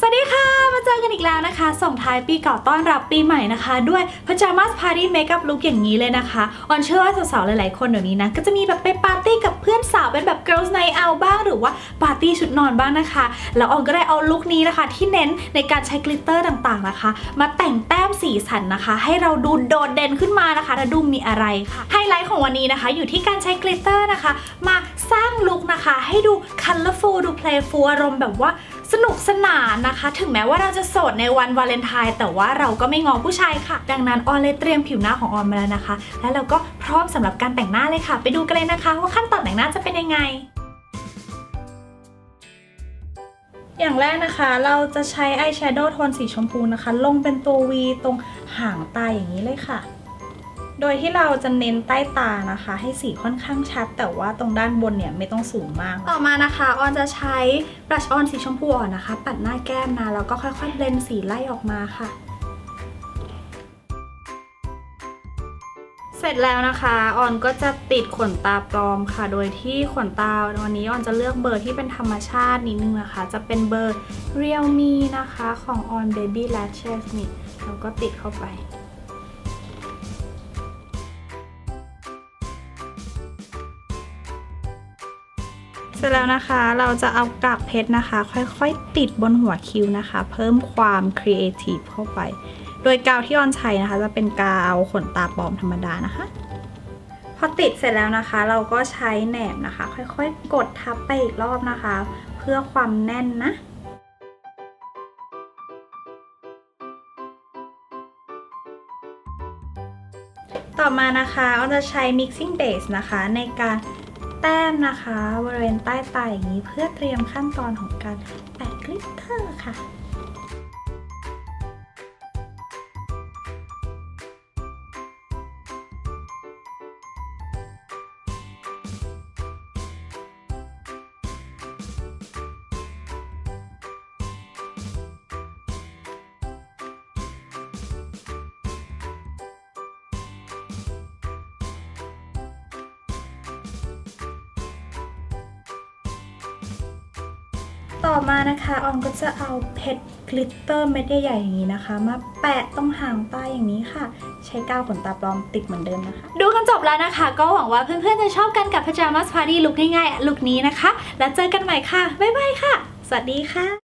สวัสดีค่ะ มาเจอกันอีกแล้วนะคะ ส่งท้ายปีเก่าต้อนรับปีใหม่นะคะ ด้วย Pajamas Party Makeup Look อย่างนี้เลยนะคะออนเชื่อว่าสาวๆ หลายๆ คนเดี๋ยวนี้นะ ก็จะมีแบบไปปาร์ตี้กับเพื่อนสาวเป็นแบบ Girls Night Out บ้างหรือว่าปาร์ตี้ชุดนอนบ้างนะคะ แล้วออนก็ได้เอาลุคนี้นะคะ ที่เน้นในการใช้กลิตเตอร์ต่างๆนะคะ มาแต่งแต้มสีสันนะคะ ให้เราดูโดดเด่นขึ้นมานะคะและดูมีอะไรค่ะไฮไลท์ของวันนี้นะคะ อยู่ที่การใช้กลิตเตอร์นะคะ มาสร้างลุคนะคะ ให้ดู colorful ดู playful อารมณ์แบบว่า สนุกสนานนะคะ ถึงแม้ว่าเราจะโสดในวันวาเลนไทน์แต่ว่าเราก็ไม่งอผู้ชายค่ะ ดังนั้นออนเลยเตรียมผิวหน้าของออนมาแล้วนะคะ แล้วเราก็พร้อมสำหรับการแต่งหน้าเลยค่ะ ไปดูกันเลยนะคะ ว่าขั้นตอนแต่งหน้าจะเป็นยังไง อย่างแรกนะคะ เราจะใช้อายแชโดว์โทนสีชมพูนะคะ ลงเป็นตัว V ตรงหางตาอย่างนี้เลยค่ะ โดยที่เราจะเน้นใต้ตานะคะ ให้สีค่อนข้างชัด แต่ว่าตรงด้านบนเนี่ยไม่ต้องสูงมาก ต่อมานะคะออนจะใช้บลัชออนสีชมพูอ่อนนะคะ ปัดหน้าแก้มนะแล้วก็ค่อยๆเบลนสีไล่ออกมาค่ะ เสร็จแล้วนะคะออนก็จะติดขนตาปลอมค่ะ โดยที่ขนตาวันนี้ออนจะเลือกเบอร์ที่เป็นธรรมชาตินิดนึงนะคะ จะเป็นเบอร์ Realme นะคะของ On Baby Lashes นี่แล้วก็ติดเข้าไป เสร็จแล้วนะคะเราจะเอากากเพชรนะคะ ค่อยๆ ติดบนหัวคิ้วนะคะ เพิ่มความครีเอทีฟเข้าไป โดยกาวที่ออนใช้นะคะ จะเป็นกาวขนตาปลอมธรรมดานะคะ พอติดเสร็จแล้วนะคะ เราก็ใช้แหนบนะคะ ค่อยๆ กดทับไปอีกรอบนะคะ เพื่อความแน่นนะต่อมานะคะออนจะใช้ mixing base นะคะ ในการ แต้มนะคะ บริเวณใต้ตาอย่างนี้เพื่อเตรียมขั้นตอนของการแปะกลิตเตอร์ค่ะ ต่อมานะคะออมก็จะเอาเพชรกลิตเตอร์เม็ดใหญ่ๆอย่างนี้นะคะ มาแปะตรงหางตาอย่างนี้ค่ะ ใช้กาวขนตาปลอมติดเหมือนเดิมนะคะ ดูกันจบแล้วนะคะ ก็หวังว่าเพื่อนๆจะชอบกันกับ Pajamas Party ลุคง่ายๆลุคนี้นะคะ แล้วเจอกันใหม่ค่ะ บ๊ายบายค่ะ สวัสดีค่ะ